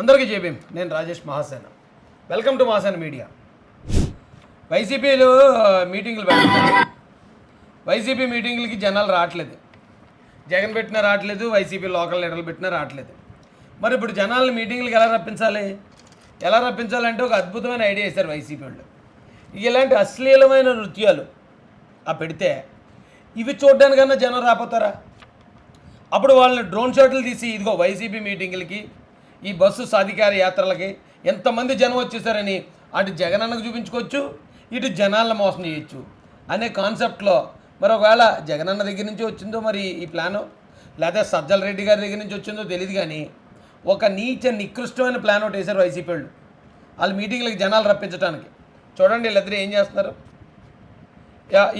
అందరికీ చెప్పేం? నేను Rajesh Mahasena. Welcome to Mahasena media. వైసీపీలో మీటింగ్లు పెడుతున్నారు వైసీపీ మీటింగ్లకి జనాలు రావట్లేదు. జగన్ పెట్టినా రావట్లేదు వైసీపీ లోకల్ లీడర్లు పెట్టినా రావట్లేదు. మరి ఇప్పుడు జనాలను మీటింగ్లకి ఎలా రప్పించాలి? ఎలా రప్పించాలంటే ఒక అద్భుతమైన ఐడియా ఇస్తారు వైసీపీ వాళ్ళు. ఇలాంటి అశ్లీలమైన నృత్యాలు ఆ పెడితే ఇవి చూడడానికన్నా జనం రాపోతారా అప్పుడు వాళ్ళని డ్రోన్ షాట్లు తీసి ఇదిగో వైసీపీ మీటింగులకి ఈ బస్సు సాధికార యాత్రలకి ఎంతమంది జనం వచ్చేసారని అటు జగనన్నకు చూపించుకోవచ్చు ఇటు జనాలను మోసం చేయొచ్చు అనే కాన్సెప్ట్లో మరి ఒకవేళ జగనన్న దగ్గర నుంచి వచ్చిందో మరి ఈ ప్లాను? లేదా సజ్జల రెడ్డి గారి దగ్గర నుంచి వచ్చిందో తెలియదు కానీ ఒక నీచ నికృష్టమైన ప్లాన్ ఒకటి వేశారు వైసీపీ వాళ్ళు. వాళ్ళ మీటింగ్లకు జనాలు రప్పించడానికి చూడండి వీళ్ళిద్దరు ఏం చేస్తున్నారు.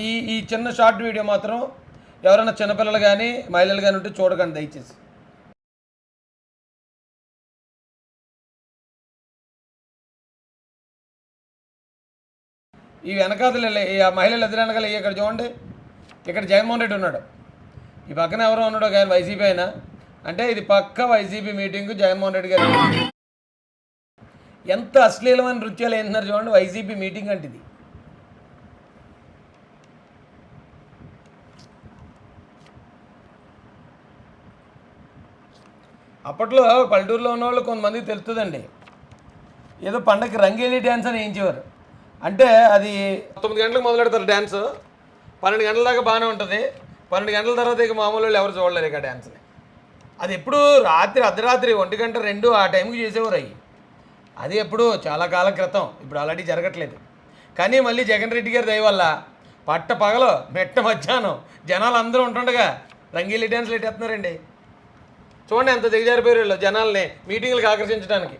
ఈ ఈ చిన్న షార్ట్ వీడియో మాత్రం ఎవరైనా చిన్నపిల్లలు కానీ మహిళలు కానీ ఉంటే చూడకండి దయచేసి. ఈ వెనకాతలు ఈ ఆ మహిళలు ఎదురు వెనకాల ఇక్కడ చూడండి. ఇక్కడ జగన్మోహన్ రెడ్డి ఉన్నాడు. ఈ పక్కన ఎవరో ఉన్నాడో కానీ వైసీపీ అయినా. అంటే ఇది పక్క వైసీపీ మీటింగ్ జగన్మోహన్ రెడ్డి గారు ఎంత అశ్లీలమైన నృత్యాలు ఏంటున్నారు చూడండి వైసీపీ మీటింగ్ అంటే ఇది. అప్పట్లో పల్లెటూరులో ఉన్న వాళ్ళు కొంతమందికి తెలుస్తుందండి. ఏదో పండగకి రంగేలి డ్యాన్స్ అని వేయించేవారు. అంటే అది తొమ్మిది గంటలకు మొదలెడతారు డ్యాన్స్ పన్నెండు గంటల దాకా బాగానే ఉంటుంది. పన్నెండు గంటల తర్వాత ఇక మామూలు వాళ్ళు ఎవరు చూడలేరు ఇక డ్యాన్స్ని అది ఎప్పుడు రాత్రి అర్ధరాత్రి ఒంటి గంట రెండు ఆ టైంకి చేసేవారు అవి. అది ఎప్పుడు చాలా కాలం క్రితం. ఇప్పుడు ఆల్రెడీ జరగట్లేదు. కానీ మళ్ళీ జగన్ రెడ్డి గారి దయ వల్ల పట్ట పగలు మెట్ట మధ్యాహ్నం జనాలు అందరూ ఉంటుండగా రంగీలి డ్యాన్స్లు ఎట్టేస్తున్నారండి. చూడండి ఎంత దిగజారిపోయారు వీళ్ళు జనాల్ని మీటింగ్లకు ఆకర్షించడానికి.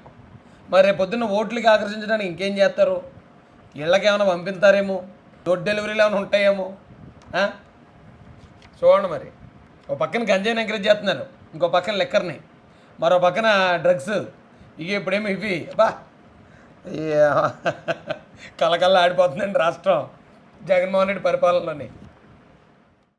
మరి రేపు పొద్దున్న ఓట్లకి ఆకర్షించడానికి ఇంకేం చేస్తారు? ఇళ్ళకి ఏమైనా పంపిస్తారేమో? డోర్ డెలివరీలు ఏమైనా ఉంటాయేమో? చూడండి మరి. ఒక పక్కన గంజాయిని ఎంకరేజ్ చేస్తున్నారు. ఇంకో పక్కన లెక్కర్ని. మరో పక్కన డ్రగ్స్. ఇక ఇప్పుడేమో ఇవి. బా కలకల్లా ఆడిపోతుందండి రాష్ట్రం. జగన్మోహన్ రెడ్డి పరిపాలనలోని.